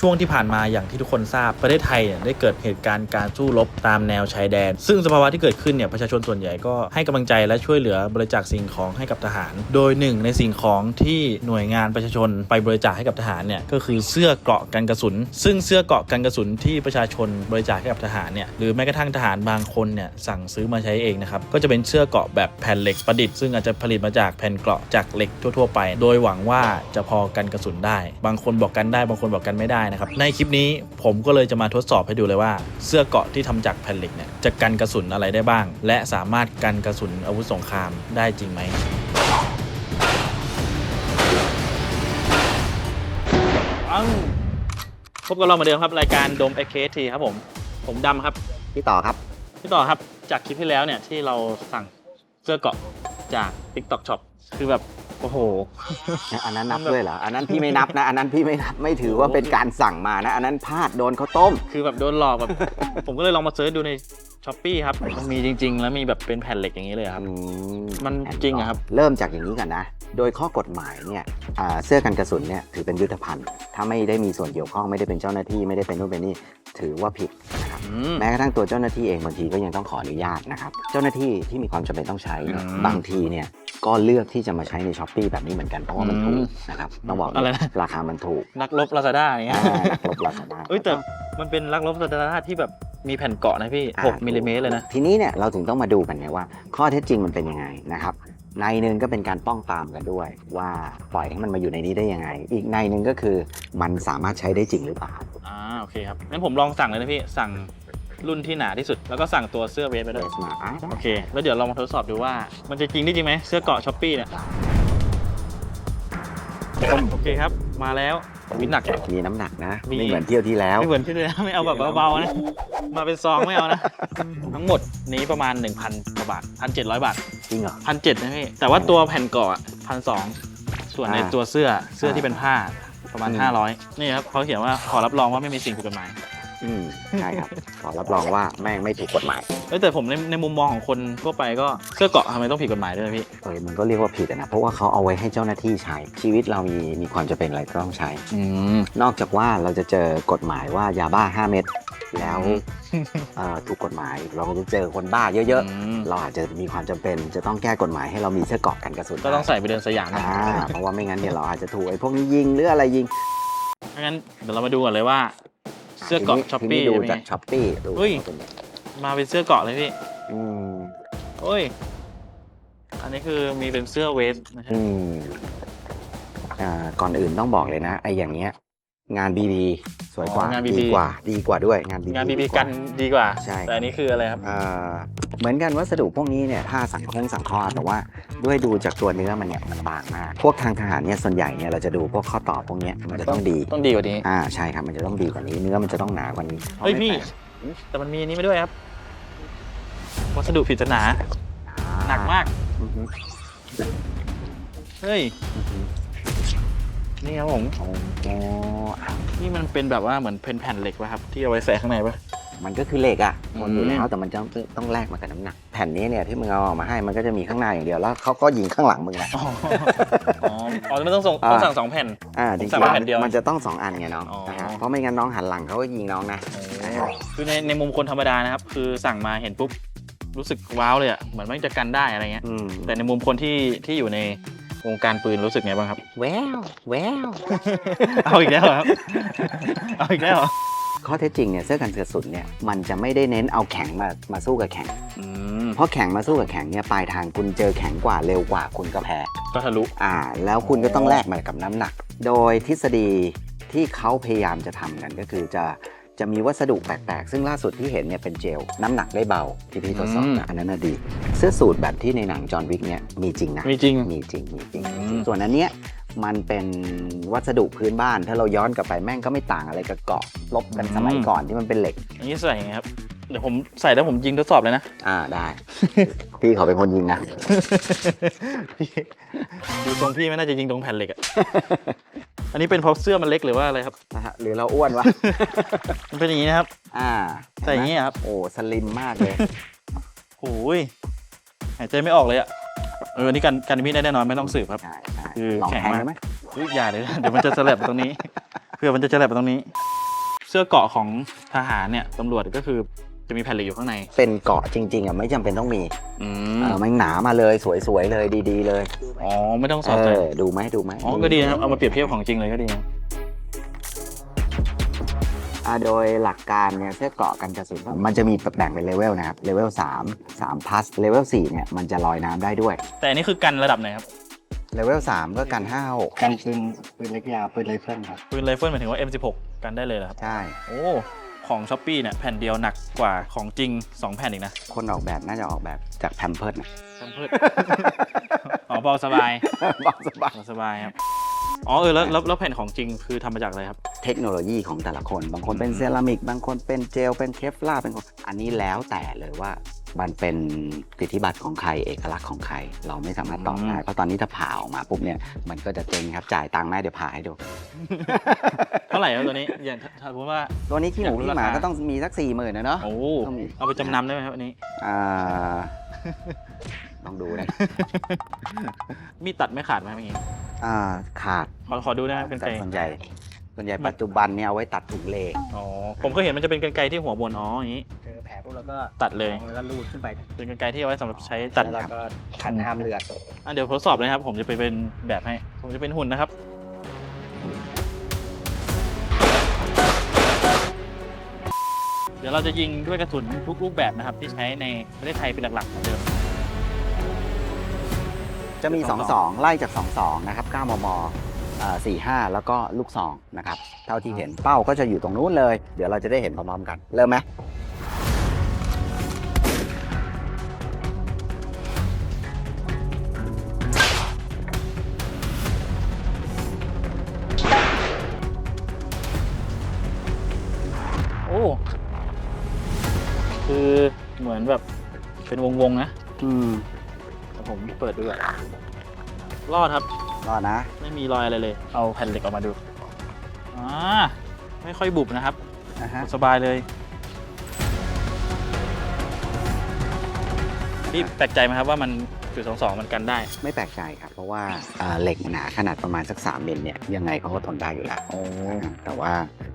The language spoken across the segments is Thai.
ช่วงที่ผ่านมาอย่างที่ทุกคนทราบประเทศไทยเนี่ยได้เกิดเหตุการณ์การสู้รบตามแนวชายแดน ซึ่งสภาวะที่เกิดขึ้นเนี่ยประชาชนส่วนใหญ่ก็ให้กำลังใจและช่วยเหลือบริจาคสิ่งของให้กับทหาร โดยหนึ่งในสิ่งของที่หน่วยงานประชาชนไปบริจาคให้กับทหารเนี่ยก็คือเสื้อเกราะกันกระสุน ซึ่งเสื้อเกราะกันกระสุนที่ประชาชนบริจาคให้กับทหารเนี่ยหรือแม้กระทั่งทหารบางคนเนี่ยสั่งซื้อมาใช้เองนะครับก็จะเป็นเสื้อเกราะแบบแผ่นเหล็กประดิษฐ์ซึ่งอาจจะผลิตมาจากแผ่นเกราะจากเหล็กทั่ว ๆ ไป โดยหวังว่าจะพอกันกระสุนได้ บางคนบอกกันได้บางคนบอกกันไม่ได้นะครับ ในคลิปนี้ผมก็เลยจะมาทดสอบให้ดูเลยว่า เสื้อเกราะที่ทำจากแผ่นเหล็กเนี่ยจะกันกระสุนอะไรได้บ้าง และสามารถกันกระสุนอาวุธสงครามได้จริงไหมอังพบกับเราเหมือนเดิมครับรายการดม x k t ครับผม ผมดำครับ พี่ต่อครับ พี่ต่อครับจากคลิปที่แล้วเนี่ยที่เราสั่งเสื้อเกราะจาก TikTok Shop คือแบบ โอ้โห อันนั้นนับมันแบบด้วยเหรอ อันนั้นพี่ไม่นับนะ อันนั้นพี่ไม่นับ ไม่ถือว่าเป็นการสั่งมานะ อันนั้นพลาดโดนเขาวต้ม คือแบบโดนหลอกแบบ ผมก็เลยลองมาเซิร์ชดูในช้อปปีครับมันมีจริง ๆ แล้วมีแบบเป็นแผ่นเหล็กอย่างนี้เลยครับ อืมันจริงเหรอครับ เริ่มจากอย่างนี้ก่อนนะ โดยข้อกฎหมายเนี่ยอ่าเสื้อกันกระสุนเนี่ยถือเป็นยุทธภัณฑ์ ถ้าไม่ได้มีส่วนเกี่ยวข้องไม่ได้เป็นเจ้าหน้าที่ไม่ได้เป็นนู่นเป็นนี่ถือว่าผิดนะครับอืม แม้กระทั่งตัวเจ้าหน้าที่เองบางทีก็ยังต้องขออนุญาตนะครับ เจ้าหน้าที่ที่มีความจำเป็นต้องใช้เนี่ยอืม บางทีเนี่ย ก็เลือกที่จะมาใช้ในช้อปปีแบบนี้เหมือนกันเพราะว่ามันถูอืกมนะครับต้องบอกอะไรนะ ราคามันถูกนักรบลาซาด้าอย่างเงี้อ่ายนักลบราคาได้เอ้ยแต่มันเป็นนักรบลาซาด้าที่แบบมีแผ่นเกาะนะพี่อ่า6มิลลิเมตรเลยนะ ทีนี้เนี่ยเราถึงต้องมาดูกันไงว่า ข้อเท็จจริงมันเป็นยังไงนะครับในหนึ่งก็เป็นการป้องปรามกันด้วย ว่าปล่อยให้มันมาอยู่ในนี้ได้ยังไง อีกในหนึ่งก็คือมันสามารถใช้ได้จริงหรือเปล่า อ่าโอเคครับงั้นผมลองสั่งเลยนะพี่สั่ง รุ่นที่หนาที่สุด แล้วก็สั่งตัวเสื้อเวสไปด้วยมาอะโอเค แล้วเดี๋ยวเรามาทดสอบดูว่า มันจะจริงได้จริงไหมเสื้อเกาะช้อปปี้เนี่ยโอเคครับ มาแล้ววินหนักมีน้ำหนักนะมีไม่เหมือนเที่ยวที่แล้ว ไม่เหมือนที่เลยนะไม่เอาแบบเบาๆนะ มาเป็นซองไม่เอานะ ทั้งหมดนี้ประมาณ 1,000กว่าบาท1,700บาท จริงเหรอ1,700นะพี่ แต่ว่าตัวแผ่นเกาะพันสองส่วนในอ่าตัวเสื้อเสื้อที่อ่าเป็นผ้าประมาณอืม500 นี่ครับเขาเขียนว่าขอรับรองว่าไม่มีสิ่งผิดกฎหมาย อืมใช่ครับขอรับรองว่าแม่งไม่ถูกกฎหมายเอ้ยแต่ผมในในมุมมองของคนทั่วไปก็เสื้อเกราะทำไมต้องผิดกฎหมายด้วยพี่ เออมันก็เรียกว่าผิดอะนะเพราะว่าเขาเอาไว้ให้เจ้าหน้าที่ใช้ชีวิตเรามีมีความจำเป็นอะไรก็ต้องใช้ อืม นอกจากว่าเราจะเจอกฎหมายว่ายาบ้า 5 เม็ดแล้วเอ่อถูกกฎหมายเราก็จะเจอคนบ้าเยอะๆ เราอาจจะมีความจำเป็นจะต้องแก้กฎหมายให้เรามีเสื้อเกราะกันกระสุนก็ต้องใส่ไปเดินสยามนะอ่าเพราะว่าไม่งั้นเนี่ยเราอาจจะถูกไอ้พวกนี้ยิงหรืออะไรยิง งั้นเดี๋ยวเรามาดูกันเลยว่าเสื้อเกราะทีนี้ช้อปทีปี้นี้ดูจากช้อปปี้ดูเฮ้ย ว่าเป็นไงมาเป็นเสื้อเกราะเลยพี่อืมโอ้ย อันนี้คือมีเป็นเสื้อเวสนะครัอืบมอ่าก่อนอื่นต้องบอกเลยนะไอ้อย่างเงี้ย งานบีบีสวยกว่าดีกว่า ดีกว่าด้วยงานบีบี งานบีบีกันดีกว่า ใช่ แต่อันนี้คืออะไรครับอ่าเหมือนกันวัสดุพวกนี้เนี่ยถ้าสังเคราะห์สังเคราะห์แต่ว่าด้วยดูจากตัวเนื้อมันเนี่ยมันบางมาก พวกทางทหารเนี่ยส่วนใหญ่เนี่ยเราจะดูพวกข้อต่อพวกเนี้ยมันจะต้องดี ต้องดีกว่านี้ อ่าใช่ครับมันจะต้องดีกว่านี้เนื้อมันจะต้องหนากว่านี้เฮ้ยพี่ แต่มันมีอันนี้มาด้วยครับ วัสดุปริศนาหนักมาก อือฮึเฮ้ย อือฮึ นี่ครับผมโอ้โหอะนี่มันเป็นแบบว่าเหมือนเป็นแผ่นเหล็กป่ะครับ ที่เอาไว้ใส่ข้างในป่ะ มันก็คือเหล็กอะมันอยู่อืมแล้วแต่มันจะต้องต้องแลกมากับน้ำหนัก แผ่นนี้เนี่ยที่มึงเอาออกมาให้มันก็จะมีข้างหน้าอย่างเดียวแล้วเขาก็ยิงข้างหลังมึงนะอ๋ออ๋ออ๋อไม่ต้องส่งอ่าต้องสั่งสองแผ่นอ่าผจมริงสั่งมาแผ่นเดียวๆมันจะต้องสองอันไงน้องอ๋อนะฮะเพราะไม่งั้นน้องหันหลังเขาก็ยิงน้องนะคือในในมุมคนธรรมดานะครับ คือสั่งมาเห็นปุ๊บรู้สึกว้าวเลยอะเหมือนมันจะกันได้อะไรเงี้ยอืมแต่ในมุมคนที่ที่อยู่ใน วงการปืนรู้สึกไงบ้างครับ แววแววเอาอีกแล้วเหรอครับ เอาอีกแล้วเหรอข้อเท็จจริงเนี่ยเสื้อกันกระสุนเนี่ยมันจะไม่ได้เน้นเอาแข็งมามาสู้กับแข็ง อืมเพราะแข็งมาสู้กับแข็งเนี่ยปลายทางคุณเจอแข็งกว่าเร็วกว่าคุณก็แพ้ก็ทะลุ อ่า แล้วคุณก็ต้องแลกมากับน้ำหนัก โดยทฤษฎีที่เขาพยายามจะทำกันก็คือจะ จะมีวัสดุแปลกๆ ซึ่งล่าสุดที่เห็นเนี่ยเป็นเจล น้ำหนักได้เบาที่พี่ทดสอบอืมนะอันนั้นน่ะดี เสื้อสูทแบบที่ในหนังจอห์นวิกเนี่ยมีจริงนะมีจริง มีจริงมีจริง อืม ส่วนอันเนี้ยมันเป็นวัสดุพื้นบ้าน ถ้าเราย้อนกลับไปแม่งก็ไม่ต่างอะไรกับเกาะลบกันสมัยก่อนที่มันเป็นเหล็ก อันนี้ใส่ยังไงครับ เดี๋ยวผมใส่แล้วผมยิงทดสอบเลยนะ อ่าได้ พี่เขาเป็นคนยิงนะพี่ดูทรงพี่ไม่น่าจะยิงตรงแผ่นเหล็กอะ อันนี้เป็นเพราะเสื้อมันเล็กหรือว่าอะไรครับ นะฮะหรือเราอ้วนวะ มันเป็นอย่างนี้นะครับ อ่าใส่อย่างนี้ครับ โอ้สลิมมากเลย โอ้ยหายใจไม่ออกเลยอะเออ นี่กันกันพี่ได้แน่นอนไม่ต้องสืบครับ ใช่ใช่คือลองแข็งแทงมาก ได้ไหมอุ๊ยอย่าเลยนะ เดี๋ยวมันจะสลับตรงนี้ เพื่อมันจะสลับตรงนี้ เสื้อเกราะของทหารเนี่ยตำรวจก็คือ จะมีแผ่นเหล็กอยู่ข้างใน เป็นเกาะจริง ๆอะไม่จำเป็นต้องมีอืเออมันหนามาเลยสวยๆเลยดีๆ เลยอ๋อ ไม่ต้องสเออดใส่อดูไหมดูไหมอ๋อ ก็ดีนะครับ เอามาเปรียบเทียบของจริงเลยก็ดีนะอ่าโดยหลักการเนี่ยเสื้อเกราะกันกระสุนมันจะมีแบ่งเป็นเลเวลนะครับเลเวล3 3 plus เลเวล4เนี่ยมันจะลอยน้ำได้ด้วยแต่อันนี้คือกันระดับไหนครับ เลเวล3ก็กัน5 6กันปืนปืนเล็กยาวปืนไรเฟิลครับปืนไรเฟิลหมายถึงว่า M16 กันได้เลยเหรอครับ ใช่ โอ้ ของช้อปปี้เนี่ยแผ่นเดียวหนักกว่าของจริง 2 แผ่นอีกนะคนออกแบบน่าจะออกแบบจากแพมเพิร์ดนะทำเพื่ออ๋อเบาสบายเบาสบายเบาสบายครับอ๋อเออแล้วแล้วแล้วแผ่นของจริงคือทำมาจากอะไรครับ เทคโนโลยีของแต่ละคน บางคนเป็นเซรามิก บางคนเป็นเจล เป็นเคฟลาร์เป็นคน อันนี้แล้วแต่เลยว่า มันเป็นสิทธิบัตรของใครเอกลักษณ์ของใคร เราไม่สามารถตอบได้เพราะตอนนี้ถ้าผ่าออกมาปุ๊บเนี่ยมันก็จะเจ๊งครับจ่ายตังค์ไหมเดี๋ยวผ่าให้ดู เท่าไหร่ครับตัวนี้อย่างถ้าถ้าพูดว่า ตัวนี้ขี้หมูอยากรู้ขี้หมาราคาก็ต้องมีสักสี่หมื่นนะเนาะ โอ้ต้องมี เอาไปจำนำได้ไหมครับอันนี้ อ่าต้องดูนะมีดตัดไม่ขาดไหมเมื่อกี้อ่าขาดขอขอดูได้ไหมเป็นไกลส่วนใหญ่ส่วนใหญ่ปัจจุบันเนี่ยเอาไว้ตัดถุงเลอ๋อผมก็เห็นมันจะเป็นกรรไกรที่หัวบนอ๋ออย่างนี้เจอแผลปุ๊บแล้วก็ตัดเลย แล้วก็ลูดขึ้นไปเป็นกรรไกรที่เอาไว้สำหรับใช้ตัดแล้วก็ขันห้ามเลือดอะเดี๋ยวทดสอบเลยนะครับ ผมจะไปเป็นแบบให้ ผมจะเป็นหุ่นนะครับ เดี๋ยวเราจะยิงด้วยกระสุนทุกรูปแบบนะครับ ที่ใช้ในประเทศไทยเป็นหลักๆเหมือนเดิม จะมี 2 2 ไล่จาก 2 2 นะครับ 9 มมสี่ห้าแล้วก็ลูกซองนะครับ เท่าที่เห็นเป้าก็จะอยู่ตรงนู้นเลย เดี๋ยวเราจะได้เห็นพร้อมๆกัน เริ่มไหม คือเหมือนแบบเป็นวงๆนะอืมแต่ผมเปิดดูอะรอดครับ รอดนะ ไม่มีรอยอะไรเลย เอาแผ่นเหล็กออกมาดูอ่าไม่ค่อยบุบนะครับ นะฮะ สบายเลยพี่แปลกใจไหมครับว่ามันจุดสองสองมันกันได้ ไม่แปลกใจครับ เพราะว่าอ่าเหล็กหนาขนาดประมาณสัก3มิลเนี่ยยังไงเขาก็ทนได้อยู่แล้วโอ้แต่ว่าอ่า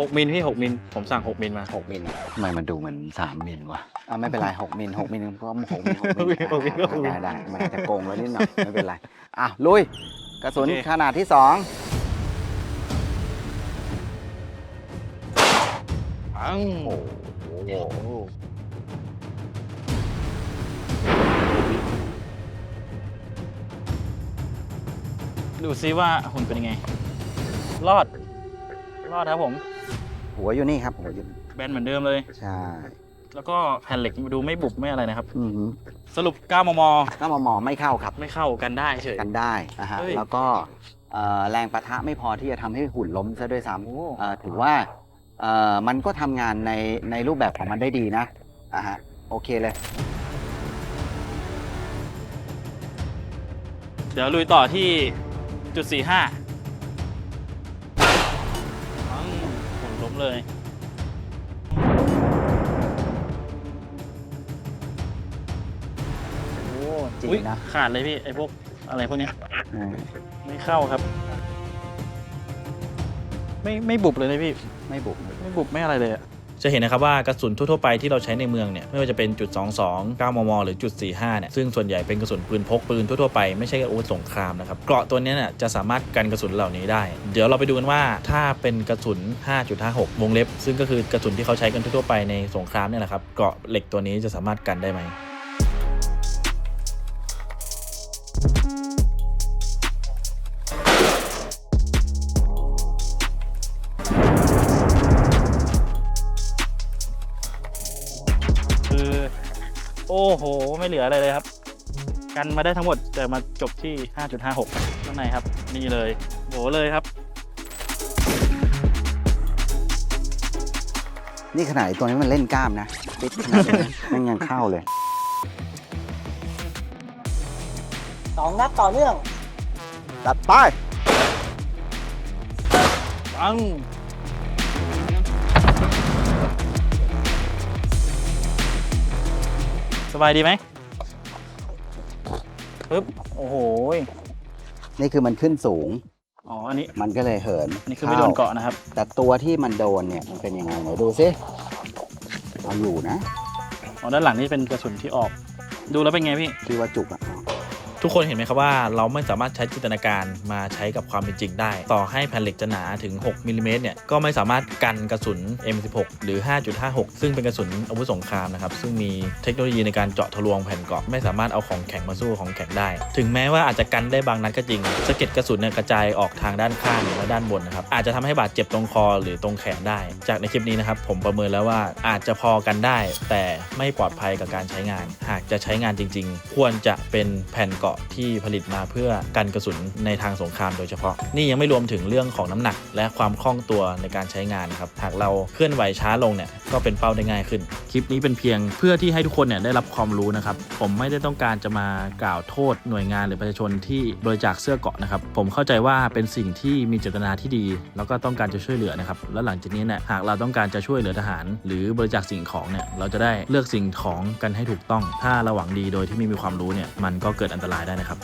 หกมิลพี่หกมิลผมสั่งหกมิลมาหกมิลทำไมมันดูเหมือนสามมิลวะอ่าไม่เป็นไรหกมิลหกมิลก็หกมิลหกมิลหกมิลก็หกมิลได้ได้มันอาจจะโกงไว้นิดหน่อยไม่เป็นไรอะลุยกระสุนโอเคขนาดที่สองปังโอ้โหดูซิว่าหุ่นเป็นยังไง รอด รอดครับผม หัวอยู่นี่ครับหัวอยู่แบนเหมือนเดิมเลย ใช่แล้วก็แผ่นเหล็กดูไม่บุบไม่อะไรนะครับสรุปก้9มมอก็มอมอไม่เข้าครับ ไม่เข้ากันได้เฉย กันได้นะฮะแล้วก็แรงปะทะไม่พอที่จะทำให้หุ่นล้มซะด้วยซ้ำ โอ้ถือว่ามันก็ทำงานในในรูปแบบของมันได้ดีนะอะฮะโอเคเลย เดี๋ยวลุยต่อที่จุด 45 เลย โอ้จริงอุ๊ยนะขาดเลยพี่ไอ้พวกอะไรพวกเนี้ยอืมไม่เข้าครับ ไม่ไม่บุบเลยนะพี่ ไม่บุกไม่บุบไม่อะไรเลยอะ จะเห็นนะครับว่ากระสุนทั่วๆไปที่เราใช้ในเมืองเนี่ยไม่ว่าจะเป็นจุด 22 9 มม หรือจุด 45 เนี่ยซึ่งส่วนใหญ่เป็นกระสุนปืนพกปืนทั่วๆไปไม่ใช่อาวุธสงครามนะครับเกราะตัวนี้เนี่ยจะสามารถกันกระสุนเหล่านี้ได้ เดี๋ยวเราไปดูกันว่าถ้าเป็นกระสุน 5.56 วงเล็บ ซึ่งก็คือกระสุนที่เขาใช้กันทั่วๆไปในสงครามเนี่ยแหละครับเกราะเหล็กตัวนี้จะสามารถกันได้ไหม เหลืออะไรเลยครับ กันมาได้ทั้งหมดแต่มาจบที่ 5.56 ข้างในครับ นี่เลยโหเลยครับ นี่ขนาดไอ้ตัวนี้มันเล่นกล้ามนะปิดขนาดนี้มันยังเข้าเลย สองนัดต่อเนื่องตัดไป ปัง สบายดีไหม ปึ๊บโอ้โหนี่คือมันขึ้นสูง อ๋ออันนี้มันก็เลยเหินอันนี้คือไม่โดนเกาะนะครับ แต่ตัวที่มันโดนเนี่ยมันเป็นยังไงไหนดูซิเอาอยู่นะอ๋อด้านหลังนี่เป็นกระสุนที่ออก ดูแล้วเป็นไงพี่ ที่ว่าจุกอะ ทุกคนเห็นไหมครับว่าเราไม่สามารถใช้จินตนาการมาใช้กับความเป็นจริงได้ ต่อให้แผ่นเหล็กจะหนาถึง 6มิลลิเมตรเนี่ยก็ไม่สามารถกันกระสุน M16 หรือ 5.56 ซึ่งเป็นกระสุนอาวุธสงครามนะครับซึ่งมีเทคโนโลยีในการเจาะทะลวงแผ่นเกราะไม่สามารถเอาของแข็งมาสู้ของแข็งได้ ถึงแม้ว่าอาจจะกันได้บางนัดก็จริงสะเก็ดกระสุนเนี่ยกระจายออกทางด้านข้างและด้านบนนะครับอาจจะทำให้บาดเจ็บตรงคอหรือตรงแขนได้ จากในคลิปนี้นะครับผมประเมินแล้วว่าอาจจะพอกันได้ แต่ไม่ปลอดภัยกับการใช้งาน หากจะใช้งานจริง ๆ ควรจะเป็นแผ่นเกราะที่ผลิตมาเพื่อกันกระสุนในทางสงครามโดยเฉพาะ นี่ยังไม่รวมถึงเรื่องของน้ำหนัก และความคล่องตัวในการใช้งานครับหากเราเคลื่อนไหวช้าลงเนี่ยก็เป็นเป้าได้ง่ายขึ้น คลิปนี้เป็นเพียงเพื่อที่ให้ทุกคนเนี่ยได้รับความรู้นะครับ ผมไม่ได้ต้องการจะมากล่าวโทษหน่วยงานหรือประชาชนที่บริจาคเสื้อเกาะนะครับ ผมเข้าใจว่าเป็นสิ่งที่มีเจตนาที่ดี แล้วก็ต้องการจะช่วยเหลือนะครับ แล้วหลังจากนี้เนี่ยหากเราต้องการจะช่วยเหลือทหาร หรือบริจาคสิ่งของเนี่ยเราจะได้เลือกสิ่งของกันให้ถูกต้อง ถ้าเราหวังดีโดยที่ไม่มีความรู้เนี่ยมันก็เกิดอันตรายได้นะครับ